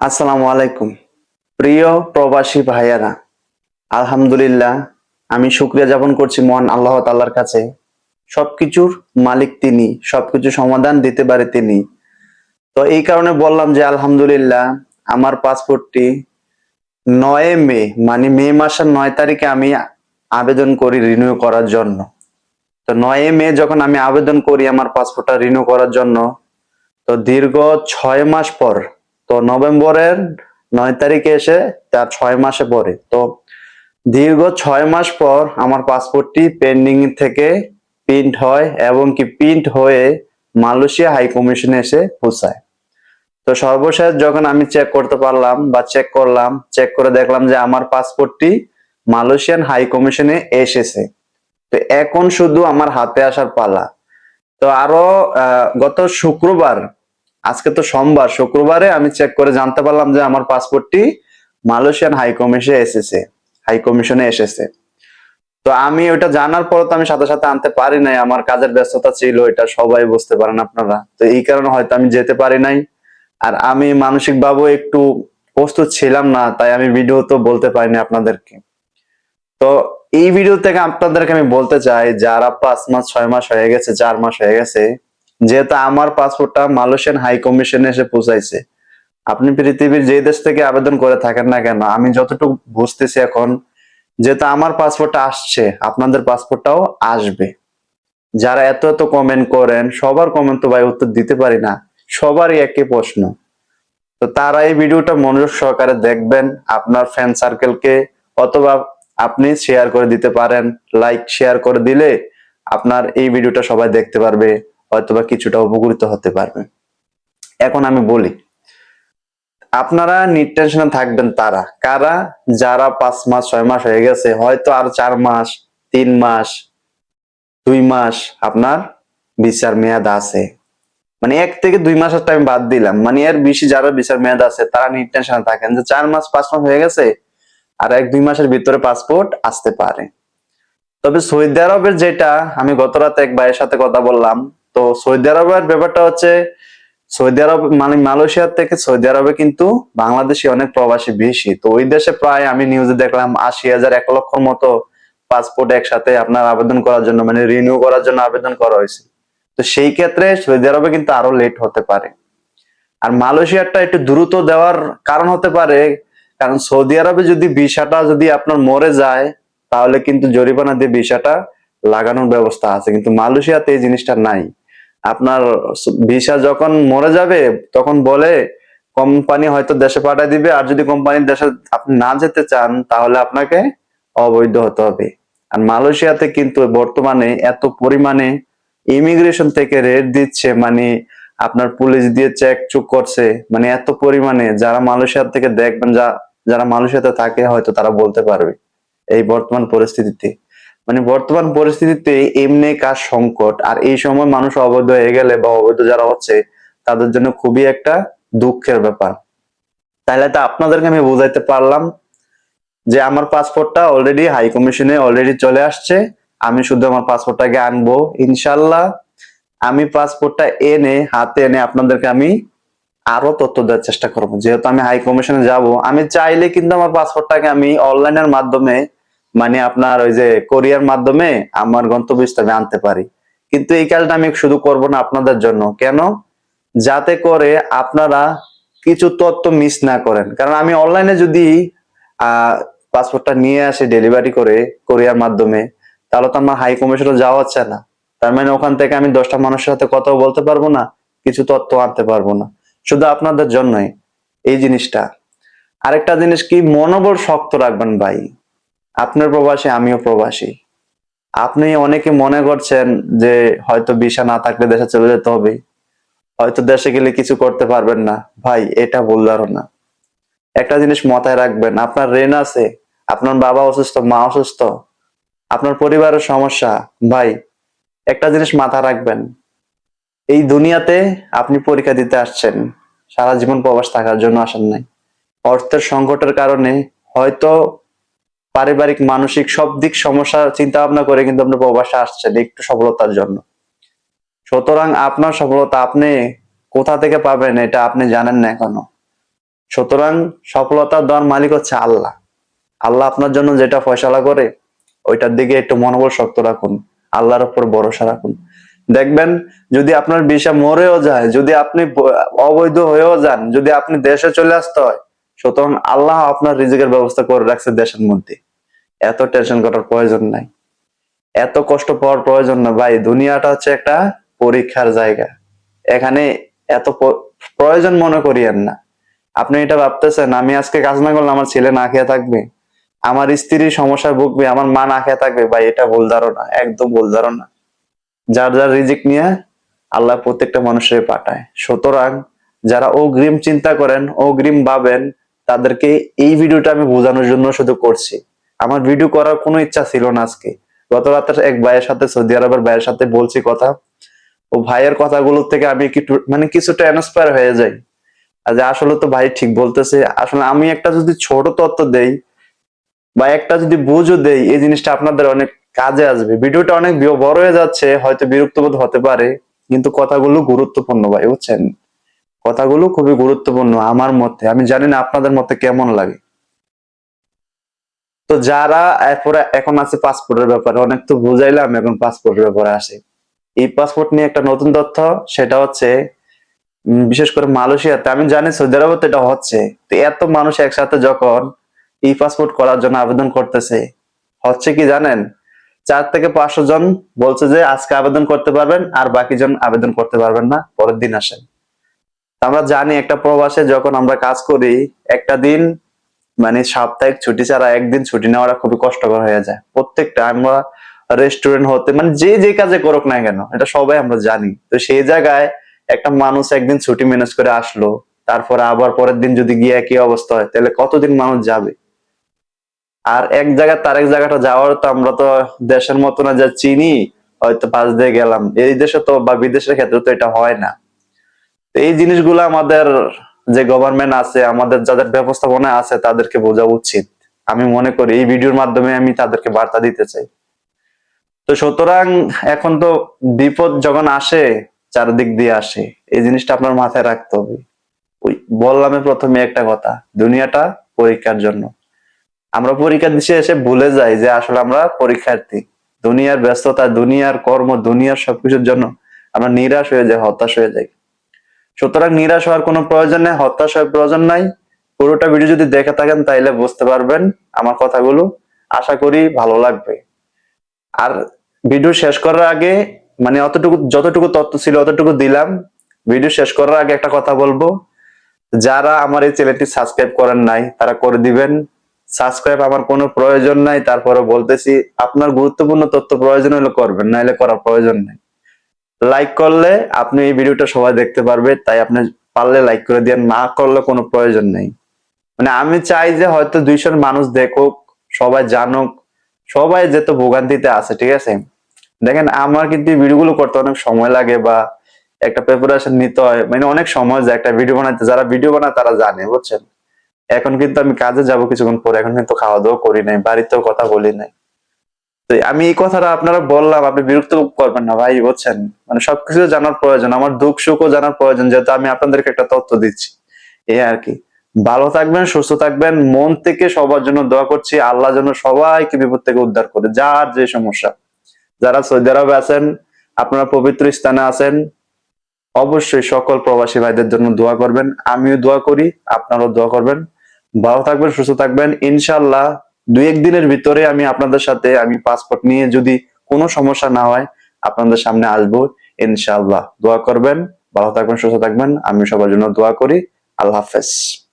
আসসালামু আলাইকুম। প্রিয় প্রবাসী ভাইয়ারা, আলহামদুলিল্লাহ আমি শুক্রিয়া যাপন করছি মহান আল্লাহ তাল্লার কাছে। সবকিছুর মালিক তিনি, সবকিছু সমাধান দিতে পারে তিনি। তো এই কারণে বললাম যে আলহামদুলিল্লাহ আমার পাসপোর্টটি নয় মে মানে মে মাসের নয় তারিখে আমি আবেদন করি রিনিউ করার জন্য। তো নয় মে যখন আমি আবেদন করি আমার পাসপোর্টটা রিনিউ করার জন্য, তো দীর্ঘ ছয় মাস পর তো নভেম্বরের নয় তারিখে এসে তার ছয় মাসে পরে তো দীর্ঘ ছয় মাস পর আমার পাসপোর্টটি পেন্ডিং থেকে প্রিন্ট হয় এবং কি প্রিন্ট হয়ে মালয়েশিয়া হাই কমিশনে এসে পৌঁছায়। তো সর্বশেষ যখন আমি চেক করতে পারলাম বা চেক করলাম চেক করে দেখলাম যে আমার পাসপোর্টটি মালয়েশিয়ান হাই কমিশনে এসেছে। তো এখন শুধু আমার হাতে আসার পালা। তো আরও গত শুক্রবার আজকে তো সোমবার, শুক্রবারে আমি চেক করে জানতে পারলাম যে আমার পাসপোর্টটি মালয়েশিয়ান হাই কমিশনে এসেছে, হাই কমিশনে এসেছে। তো আমি ওটা জানার পর তো আমি সাথে সাথে আনতে পারি নাই, আমার কাজের ব্যস্ততা ছিল, এটা সবাই বুঝতে পারেন আপনারা। তো এই কারণে হয়তো আমি যেতে পারি নাই। আর আমি মানসিক ভাবেও একটু প্রস্তুত ছিলাম না, তাই আমি ভিডিও তো বলতে পারিনি আপনাদেরকে। তো এই ভিডিও থেকে আপনাদেরকে আমি বলতে চাই, যারা পাঁচ মাস, ছয় মাস হয়ে গেছে, চার মাস হয়ে গেছে যেহেতু আমার পাসপোর্টটা মালয়েশিয়ান হাই কমিশনে এসে পৌঁছাইছে। আপনি পৃথিবীর যে দেশ থেকে আবেদন করে থাকেন না কেন, আমি যতটুকু বুঝতেছি এখন, যেহেতু আমার পাসপোর্টটা আসছে, আপনাদের পাসপোর্টটাও আসবে। যারা এত এত কমেন্ট করেন, সবার কমেন্ট তো ভাই উত্তর দিতে পারি না, সবারই একই প্রশ্ন। তো তারা এই ভিডিওটা মনোযোগ সহকারে দেখবেন, আপনার ফ্যান সার্কেলকে অথবা আপনি শেয়ার করে দিতে পারেন লাইক শেয়ার করে দিলে আপনার এই ভিডিওটা সবাই দেখতে পারবে। হয়তোবা কিছুটা উপকৃত হতে পারবে। এখন আমি বলি, আপনারা নিটেনশনে থাকবেন তারা। কারা? যারা পাঁচ মাস, ছয় মাস হয়ে গেছে, হয়তো আর চার মাস, তিন মাস, দুই মাস আপনার বিচার মেয়াদ আছে। মানে এক থেকে দুই মাসের টাইম বাদ দিলাম। মানে এর বেশি যারা বিচার মেয়াদ আছে, তারা নিটেনশনে থাকেন যে চার মাস, পাঁচ মাস হয়ে গেছে, আর এক দুই মাসের ভিতরে পাসপোর্ট আসতে পারে। তবে সৌদি আরবের যেটা, আমি গত রাতে এক ভাইয়ের সাথে কথা বললাম তো সৌদি আরবের ব্যাপারটা হচ্ছে, সৌদি আরব মানে মালয়েশিয়ার থেকে সৌদি আরবে কিন্তু বাংলাদেশি অনেক প্রবাসী বেশি। তো ওই দেশে প্রায় আমি নিউজে দেখলাম আশি হাজার এক লক্ষর মতো পাসপোর্ট একসাথে আপনার আবেদন করার জন্য মানে রিনিউ করার জন্য আবেদন করা হয়েছে। তো সেই ক্ষেত্রে সৌদি আরবে কিন্তু আরও লেট হতে পারে। আর মালয়েশিয়ারটা একটু দ্রুত দেওয়ার কারণ হতে পারে, কারণ সৌদি আরবে যদি ভিসাটা যদি আপনার মরে যায়, তাহলে কিন্তু জরিমানা দিয়ে ভিসাটা লাগানোর ব্যবস্থা আছে। কিন্তু মালয়েশিয়াতে এই জিনিসটা নাই। আপনার ভিসা যখন মরে যাবে, তখন বলে কোম্পানি হয়তো দেশে পাঠিয়ে দিবে। আর যদি কোম্পানির দেশে আপনি না যেতে চান, তাহলে আপনাকে অবৈধ হতে হবে। আর মালয়েশিয়াতে কিন্তু বর্তমানে এত পরিমাণে ইমিগ্রেশন থেকে রেট দিচ্ছে মানে আপনার পুলিশ দিয়ে চেক চুক করছে মানে এত পরিমাণে যারা মালয়েশিয়া থেকে দেখবেন, যা, যারা মালয়েশিয়াতে থাকে, হয়তো তারা বলতে পারবে এই বর্তমান পরিস্থিতিতে। মানে বর্তমান পরিস্থিতিতে এমনি কাজ সংকট? আর এই সময় মানুষ অবৈধ হয়ে গেলে বা অবৈধ যারা হচ্ছে, তাদের জন্য খুবই একটা দুঃখের ব্যাপার। তাহলে তো আপনাদেরকে আমি বোঝাইতে পারলাম যে আমার পাসপোর্টটা অলরেডি হাই কমিশনে অলরেডি চলে আসছে। আমি শুধু আমার পাসপোর্টটাকে আনব ইনশাল্লাহ আমি পাসপোর্টটা এনে, হাতে এনে আপনাদেরকে আমি আরও তথ্য দেওয়ার চেষ্টা করব। যেহেতু আমি হাই কমিশনে যাব, আমি চাইলে কিন্তু আমার পাসপোর্টটাকে আমি অনলাইনের মাধ্যমে মানে আপনার ওই যে কোরিয়ার মাধ্যমে আমার গন্তব্যস্থলে আনতে পারি। কিন্তু এই কাজটা আমি শুধু করব না আপনাদের জন্য। কেন? যাতে করে আপনারা কিছু তথ্য মিস না করেন। কারণ আমি অনলাইনে যদি পাসপোর্টটা নিয়ে আসে ডেলিভারি করে কোরিয়ার মাধ্যমে, তাহলে তো আমার হাই কমিশনে যাওয়া হচ্ছে না। তার মানে ওখান থেকে আমি দশটা মানুষের সাথে কথাও বলতে পারব না, কিছু তথ্য আনতে পারব না। শুধু আপনাদের জন্যই এই জিনিসটা। আরেকটা জিনিস কি? মনোবল শক্ত রাখবেন ভাই। আপনার প্রবাসী, আমিও প্রবাসী। আপনি অনেকে মনে করছেন যে হয়তো ভিসা না থাকলে দেশে চলে যেতে হবে। হয়তো দেশে গেলে কিছু করতে পারবেন না। ভাই, এটা ভুল ধারণা। একটা জিনিস মাথায় রাখবেন, আপনার রেন আছে, আপনার বাবা অসুস্থ, মা অসুস্থ, আপনার পরিবারের সমস্যা, ভাই, একটা জিনিস মাথা রাখবেন। এই দুনিয়াতে আপনি পরীক্ষা দিতে আসছেন, সারা জীবন প্রবাস থাকার জন্য আসেন নাই। অর্থের সংকটের কারণে হয়তো পারিবারিক, মানসিক সব দিক সমস্যা চিন্তা ভাবনা করে কিন্তু আপনি প্রবাসে আসছেন, একটু সফলতার জন্য। সুতরাং আপনার সফলতা আপনি কোথা থেকে পাবেন এটা আপনি জানেন না এখনও। সুতরাং সফলতার দর মালিক হচ্ছে আল্লাহ। আল্লাহ আপনার জন্য যেটা ফয়সালা করে, ওইটার দিকে একটু মনোবল শক্ত রাখুন, আল্লাহর উপর ভরসা রাখুন। দেখবেন যদি আপনার বিষা মরেও যায়, যদি আপনি অবৈধ হয়েও যান, যদি আপনি দেশে চলে আসতে হয়, সুতরাং আল্লাহ আপনার রিজিকের ব্যবস্থা করে রাখছে দেশের মধ্যে। এত টেনশন করার প্রয়োজন নাই। এত কষ্ট পাওয়ার প্রয়োজন না। ভাই, দুনিয়াটা হচ্ছে একটা পরীক্ষার জায়গা। এখানে এত প্রয়োজন মনে করিয়েন না। আপনি এটা ভাবতেছেন, আমি আজকে কাজ না করলে আমার ছেলে না খেয়ে থাকবে? আমার স্ত্রী সমস্যায় ভুগবে, আমার মা না খেয়ে থাকবে? ভাই, এটা ভুল ধারণা, একদম ভুল ধারণা। যার যার রিজিক নিয়ে আল্লাহ প্রত্যেকটা মানুষের পাঠায়। সুতরাং যারা অগ্রিম চিন্তা করেন, অগ্রিম ভাবেন, তাদেরকে এই ভিডিওটা আমি বোঝানোর জন্য শুধু করছি। আমার ভিডিও করার কোনো ইচ্ছা ছিল না আজকে। গত রাতে এক ভাইয়ের সাথে, সৌদি আরবের ভাইয়ের সাথে বলছি কথা। ও ভাইয়ের কথাগুলো থেকে আমি একটু মানে কিছুটা ইন্সপায়ার হয়ে যাই। যে আসলে তো ভাই ঠিক বলতেছে, আসলে আমি একটা যদি ছোট তত্ত্ব দেই বা একটা যদি বুঝও দেই, এই জিনিসটা আপনাদের অনেক কাজে আসবে। ভিডিওটা অনেক বড় হয়ে যাচ্ছে, হয়তো বিরক্তবোধ হতে পারে, কিন্তু কথাগুলো গুরুত্বপূর্ণ ভাই, বুঝছেন? কথাগুলো খুবই গুরুত্বপূর্ণ আমার মতে। আমি জানি না আপনাদের মতে কেমন লাগে। তো যারা এরপরে এখন আছে পাসপোর্টের ব্যাপারে, অনেক তো বুঝাইলাম এখন পাসপোর্টের ব্যাপারে আসে। এই পাসপোর্ট নিয়ে একটা নতুন তথ্য, সেটা হচ্ছে বিশেষ করে মালয়েশিয়াতে, আমি জানি সৌদি আরবে এটা হচ্ছে। তো এত মানুষ একসাথে যখন ই পাসপোর্ট করার জন্য আবেদন করতেছে, হচ্ছে কি জানেন? চার থেকে পাঁচশো জন বলছে যে, আজকে আবেদন করতে পারবেন, আর বাকি জন আবেদন করতে পারবেন না, পরের দিন আসেন। আমরা জানি একটা প্রবাসে যখন আমরা কাজ করি, একটা দিন মানে সাপ্তাহিক ছুটি ছাড়া একদিন ছুটি নেওয়াটা খুবই কষ্টকর হয়ে যায়। প্রত্যেকটা আমরা রেস্টুরেন্ট হতে মানে যে যে কাজে করুক না কেন, এটা সবাই আমরা জানি। তো সেই জায়গায় একটা মানুষ একদিন ছুটি ম্যানেজ করে আসলো, তারপরে আবার পরের দিন যদি গিয়ে একই অবস্থা হয়, তাহলে কতদিন মানুষ যাবে? আর এক জায়গা তার এক জায়গাটা যাওয়ার তো আমরা তো দেশের মতো না যা চিনি, হয়তো পাশ দিয়ে গেলাম। এই দেশে তো বা বিদেশের ক্ষেত্রে তো এটা হয় না। এই জিনিসগুলো আমাদের যে গভর্নমেন্ট আছে, আমাদের যাদের ব্যবস্থাপনা আছে, তাদেরকে বোঝা উচিত। আমি মনে করি এই ভিডিওর মাধ্যমে আমি তাদেরকে বার্তা দিতে চাই। তো সুতরাং এখন তো বিপদ যখন আসে, চারদিক দিয়ে আসে, এই জিনিসটা আপনার মাথায় রাখতে হবে। ওই বললাম প্রথমে একটা কথা, দুনিয়াটা পরীক্ষার জন্য। আমরা পরীক্ষা দিতে এসে ভুলে যাই যে আসলে আমরা পরীক্ষার্থী। দুনিয়ার ব্যস্ততা, দুনিয়ার কর্ম, দুনিয়ার সবকিছুর জন্য আমরা নিরাশ হয়ে যাই, হতাশ হয়ে যাই। সুতরাং নিরাশ হওয়ার কোনো প্রয়োজন নেই, হতাশ হওয়ার প্রয়োজন নাই। পুরোটা ভিডিও যদি দেখে থাকেন, তাইলে বুঝতে পারবেন আমার কথাগুলো। আশা করি ভালো লাগবে। আর ভিডিও শেষ করার আগে মানে অতটুকু, যতটুকু তথ্য ছিল অতটুকু দিলাম। ভিডিও শেষ করার আগে একটা কথা বলব। যারা আমার এই চ্যানেলটি সাবস্ক্রাইব করেন নাই, তারা করে দিবেন। সাবস্ক্রাইব আমার কোনো প্রয়োজন নাই তারপরে বলতেছি, আপনার গুরুত্বপূর্ণ তথ্য প্রয়োজন হলে করবেন, নাইলে করার প্রয়োজন নেই। লাইক করলে আপনি এই ভিডিওটা সবাই দেখতে পারবে, তাই আপনি পারলে লাইক করে দিয়ে না করলে কোনো প্রয়োজন নেই। মানে আমি চাই যে হয়তো দুইশোর মানুষ দেখুক, সবাই জানুক, সবাই যেহেতু ভোগান্তিতে আছে, ঠিক আছে? দেখেন, আমার কিন্তু ভিডিওগুলো করতে অনেক সময় লাগে বা একটা প্রিপারেশন নিতে হয় মানে অনেক সময় যায় একটা ভিডিও বানাইতে। যারা ভিডিও বানায় তারা জানে, বুঝছেন? এখন কিন্তু আমি কাজে যাব কিছুক্ষণ পরে, এখন কিন্তু খাওয়া দাওয়া করি নাই, বাড়িতেও কথা বলি নাই। আমি এই কথাটা আপনারা বললাম, আপনি বিরক্ত করবেন না ভাই, বুঝছেন? মানে সবকিছু জানার প্রয়োজন, আমার দুঃখ সুখও জানার প্রয়োজন, যেহেতু আমি আপনাদেরকে একটা তথ্য দিচ্ছি। এই আর কি। ভালো থাকবেন, সুস্থ থাকবেন, মন থেকে সবার জন্য দোয়া করছি, আল্লাহ যেন সবাইকে বিপদ থেকে উদ্ধার করে, যার যে সমস্যা। যারা সৌদি আরবে আছেন, আপনারা পবিত্র স্থানে আছেন, অবশ্যই সকল প্রবাসী ভাইদের জন্য দোয়া করবেন। আমিও দোয়া করি, আপনারাও দোয়া করবেন। ভালো থাকবেন, সুস্থ থাকবেন। ইনশাল্লাহ দুই একদিনের ভিতরে আমি আপনাদের সাথে আমি পাসপোর্ট নিয়ে যদি কোনো সমস্যা না হয় আপনাদের সামনে আসব, ইনশাআল্লাহ। দোয়া করবেন, ভালো থাকবেন, সুস্থ থাকবেন। আমি সবার জন্য দোয়া করি। আল্লাহ হাফেজ।